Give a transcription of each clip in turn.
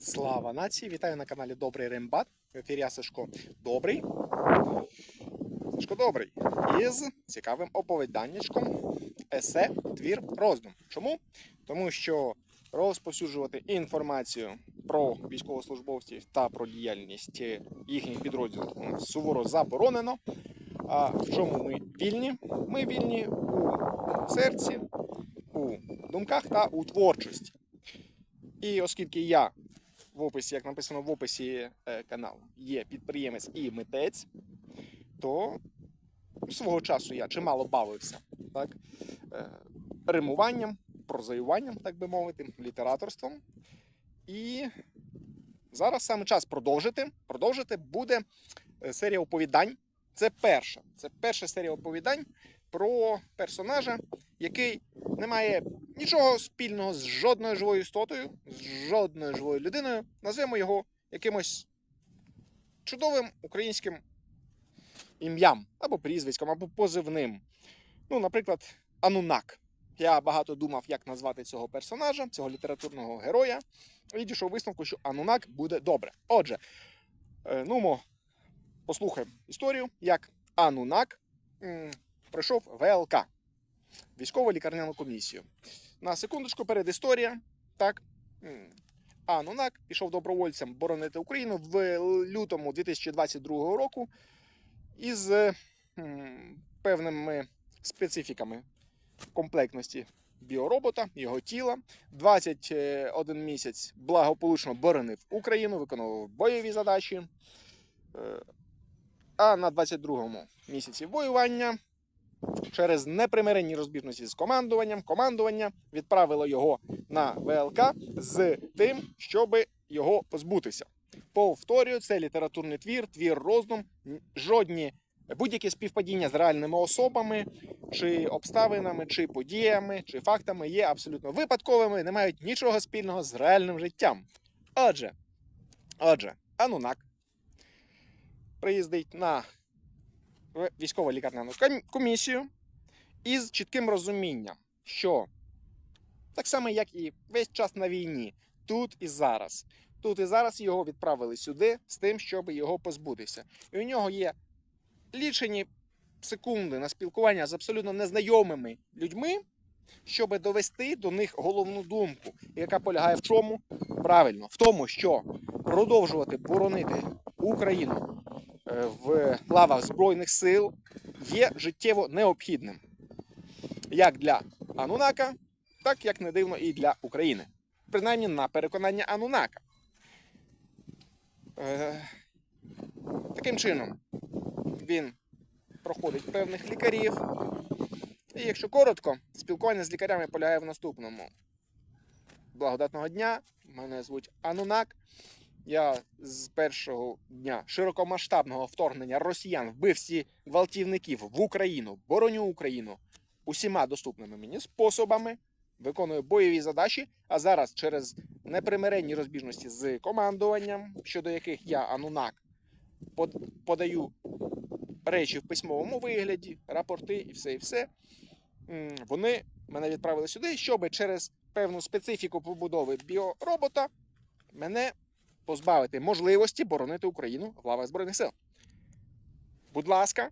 Слава нації! Вітаю на каналі Добрий Рембат. В ефірі я Сашко Добрий. Сашко Добрий. Із цікавим оповіданнячком есе Твір роздум. Чому? Тому що розповсюджувати інформацію про військовослужбовців та про діяльність їхніх підрозділів суворо заборонено. А в чому ми вільні? Ми вільні у серці, у думках та у творчості. І оскільки я в описі, як написано в описі е, каналу, є підприємець і митець, то свого часу я чимало бавився так, е, римуванням, прозаюванням, так би мовити, літераторством. І зараз саме час продовжити. Продовжити буде е, серія оповідань. Це перша. Це перша серія оповідань про персонажа, який не має нічого спільного з жодною живою істотою, з жодною живою людиною. Назвемо його якимось чудовим українським ім'ям або прізвиськом, або позивним. Ну, наприклад, Анунак. Я багато думав, як назвати цього персонажа, цього літературного героя, і дійшов висновку, що Анунак буде добре. Отже, е, ну мо, послухаємо історію, як Анунак пройшов ВЛК військово лікарняну комісію. На секундочку перед історія. Так. м, Анунак пішов добровольцем боронити Україну в лютому 2022 року із м, певними специфіками комплектності біоробота, його тіла. 21 місяць благополучно боронив Україну, виконував бойові задачі. Е, А на 22-му місяці воювання через непримиренні розбіжності з командуванням, командування відправило його на ВЛК з тим, щоб його позбутися. Повторюю, це літературний твір, твір роздум, жодні будь-які співпадіння з реальними особами, чи обставинами, чи подіями, чи фактами є абсолютно випадковими, не мають нічого спільного з реальним життям. Отже, отже, Анунак приїздить на в військово-лікарняну ком- комісію із чітким розумінням, що так само, як і весь час на війні, тут і зараз. Тут і зараз його відправили сюди з тим, щоб його позбутися. І у нього є лічені секунди на спілкування з абсолютно незнайомими людьми, щоб довести до них головну думку, яка полягає в чому? Правильно, в тому, що продовжувати боронити Україну в лавах Збройних сил є життєво необхідним. Як для Анунака, так як не дивно і для України. Принаймні на переконання Анунака. Е, Таким чином, він проходить певних лікарів. І якщо коротко, спілкування з лікарями полягає в наступному. Благодатного дня. Мене звуть Анунак. Я з першого дня широкомасштабного вторгнення росіян вбив всі гвалтівників в Україну, бороню Україну усіма доступними мені способами, виконую бойові задачі, а зараз через непримиренні розбіжності з командуванням, щодо яких я Анунак подаю речі в письмовому вигляді, рапорти і все, і все. Вони мене відправили сюди, щоб через певну специфіку побудови біоробота мене позбавити можливості боронити Україну в Збройних сил. Будь ласка,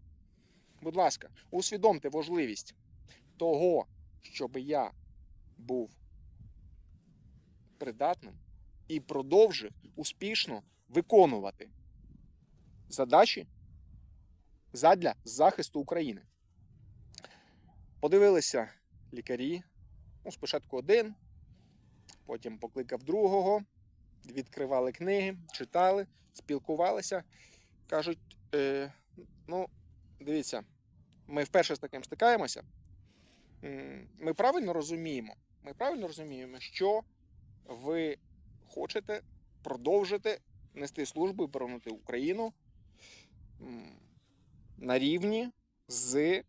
будь ласка, усвідомте важливість того, щоб я був придатним і продовжив успішно виконувати задачі задля захисту України. Подивилися лікарі. Ну, спочатку один, потім покликав другого, відкривали книги, читали, спілкувалися. Кажуть, е, ну, дивіться, ми вперше з таким стикаємося. Ми правильно розуміємо, ми правильно розуміємо, що ви хочете продовжити нести службу і боронити Україну на рівні з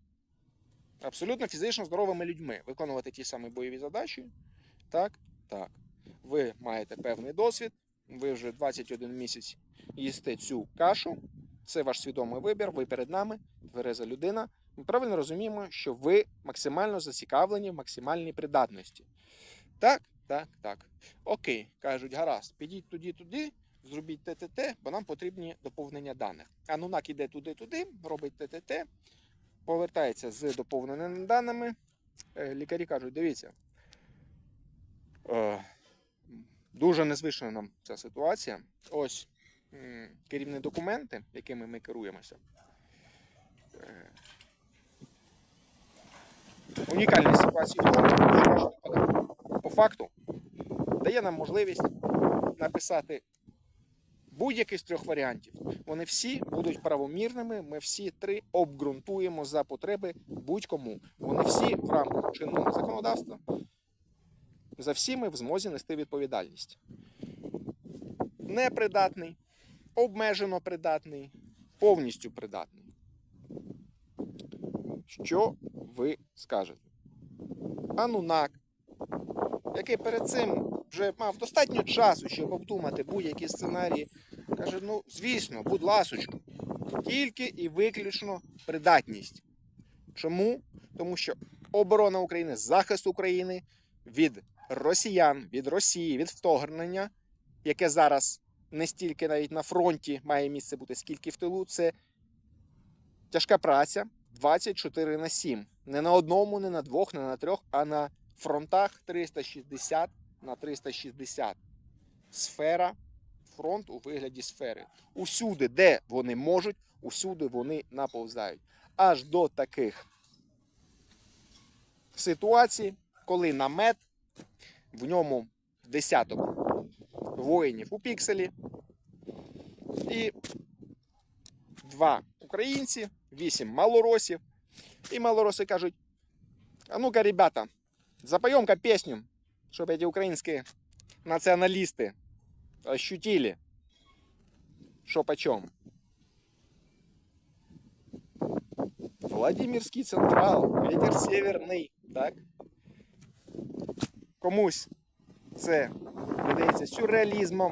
абсолютно фізично здоровими людьми, виконувати ті самі бойові задачі. Так, так. Ви маєте певний досвід, ви вже 21 місяць їсте цю кашу. Це ваш свідомий вибір, ви перед нами, твереза людина. Ми правильно розуміємо, що ви максимально зацікавлені в максимальній придатності. Так, Так, так. Окей, кажуть, гаразд, підіть туди, туди, зробіть ТТТ, бо нам потрібні доповнення даних. Анунак іде туди-туди, робить ТТТ, повертається з доповненими даними. Е, Лікарі кажуть, дивіться. е, Дуже незвична нам ця ситуація. Ось керівні документи, якими ми керуємося. Е, що випадок по факту дає нам можливість написати будь-який з трьох варіантів. Вони всі будуть правомірними. Ми всі три обґрунтуємо за потреби будь-кому. Вони всі в рамках чинного законодавства. За всі ми в змозі нести відповідальність. Непридатний, обмежено придатний, повністю придатний. Що ви скажете? Анунак, який перед цим вже мав достатньо часу, щоб обдумати будь-які сценарії, каже: ну, звісно, будь ласочка, тільки і виключно придатність. Чому? Тому що оборона України, захист України від росіян, від Росії, від вторгнення, яке зараз не стільки навіть на фронті має місце бути, скільки в тилу, це тяжка праця 24 на 7. Не на одному, не на двох, не на трьох, а на фронтах 360 на 360. Сфера, фронт у вигляді сфери. Усюди, де вони можуть, усюди вони наповзають. Аж до таких ситуацій, коли намет, в ньому десяток воїнів у пікселі і два українці, вісім малоросів. І малороси кажуть: а ну-ка, ребята, запоем-ка песню, чтобы эти украинские националисты ощутили, что почем. Владимирский Централ, ветер северний, так? Комусь це видається сюрреалізмом.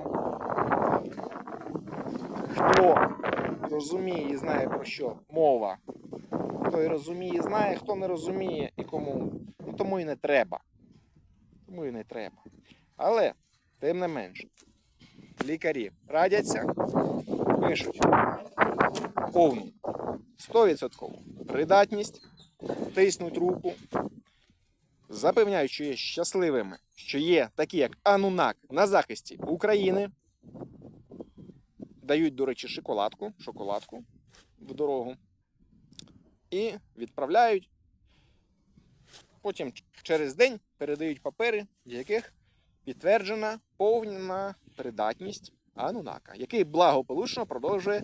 Хто розуміє і знає про що мова, той розуміє і знає, хто не розуміє і кому. Ну тому і не треба. Тому і не треба. Але, тим не менше, лікарі радяться, пишуть повну 100% придатність, тиснуть руку, є щасливими, що є такі, як Анунак на захисті України. Дають, до речі, шоколадку, шоколадку в дорогу. І відправляють. Потім через день передають папери, в яких підтверджена повна придатність Анунака, який благополучно продовжує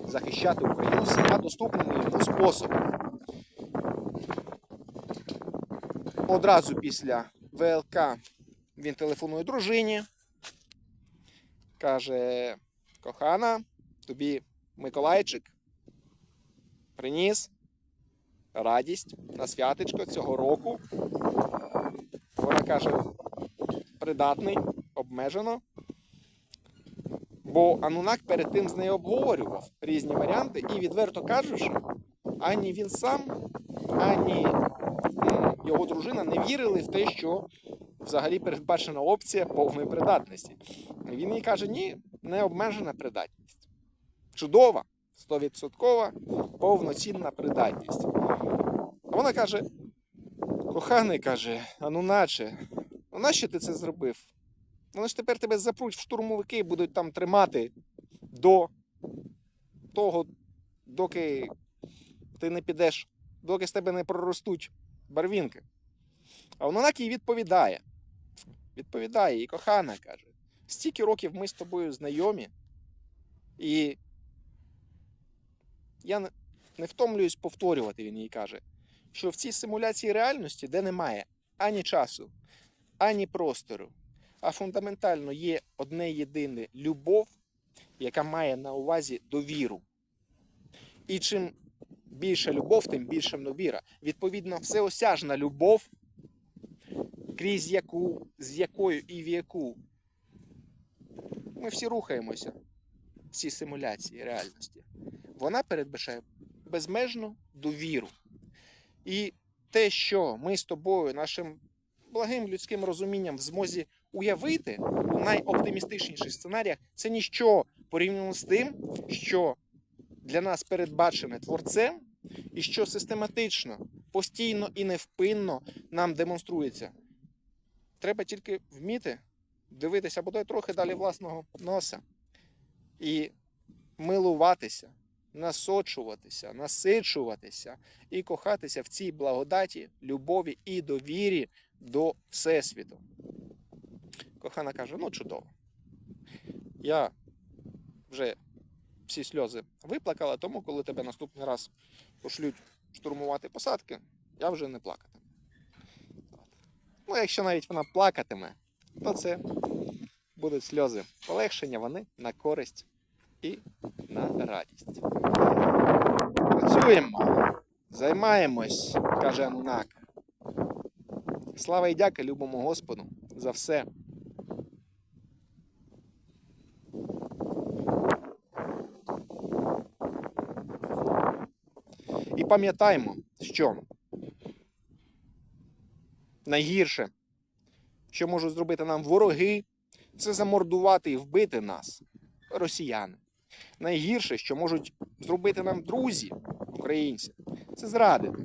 захищати Україну всіма доступними йому способами. Одразу після ВЛК він телефонує дружині, каже: кохана, тобі Миколайчик приніс радість на святочко цього року. Вона каже, придатний, обмежено. Бо Анунак перед тим з нею обговорював різні варіанти, і відверто кажучи, ані він сам, ані його дружина не вірили в те, що взагалі передбачена опція повної придатності. Він їй каже: ні, не обмежена придатність. Чудова, 100% повноцінна придатність. А вона каже: коханий каже, а ну наче, ну нащо ти це зробив? Вони ж тепер тебе запруть в штурмовики і будуть там тримати до того, доки ти не підеш, доки з тебе не проростуть барвінки. А вона їй відповідає. Відповідає, і кохана каже: стільки років ми з тобою знайомі, і я не втомлююсь повторювати, він їй каже, що в цій симуляції реальності, де немає ані часу, ані простору, а фундаментально є одне єдине любов, яка має на увазі довіру. І чим більша любов, тим більша довіра. Відповідно, всеосяжна любов, крізь яку, з якою і в яку ми всі рухаємося в цій симуляції реальності. Вона передбачає безмежну довіру. І те, що ми з тобою, нашим благим людським розумінням в змозі уявити у найоптимістичніших сценаріях, це ніщо порівняно з тим, що для нас передбачене творцем, і що систематично, постійно і невпинно нам демонструється. Треба тільки вміти дивитися бодай трохи далі власного носа і милуватися, насочуватися, насичуватися і кохатися в цій благодаті, любові і довірі до Всесвіту. Кохана каже: ну чудово. Я вже всі сльози виплакала, тому коли тебе наступний раз пошлють штурмувати посадки, я вже не плакатиму. Ну, якщо навіть вона плакатиме, то це будуть сльози полегшення, вони на користь і на радість. Працюємо, займаємось, каже Анунак. Слава і дяка любому Господу за все. Пам'ятаємо, що найгірше, що можуть зробити нам вороги, це замордувати і вбити нас, росіяни. Найгірше, що можуть зробити нам друзі, українці, це зрадити.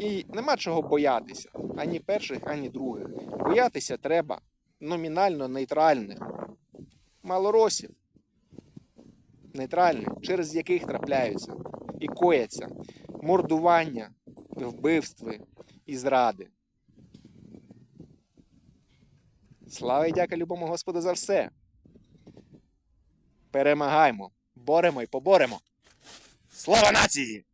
І нема чого боятися ані перших, ані других. Боятися треба номінально нейтральних малоросів, нейтральних, через яких трапляються і кояться мордування, вбивстви і зради. Слава і дяка любому Господу за все. Перемагаймо, боремо і поборемо. Слава нації!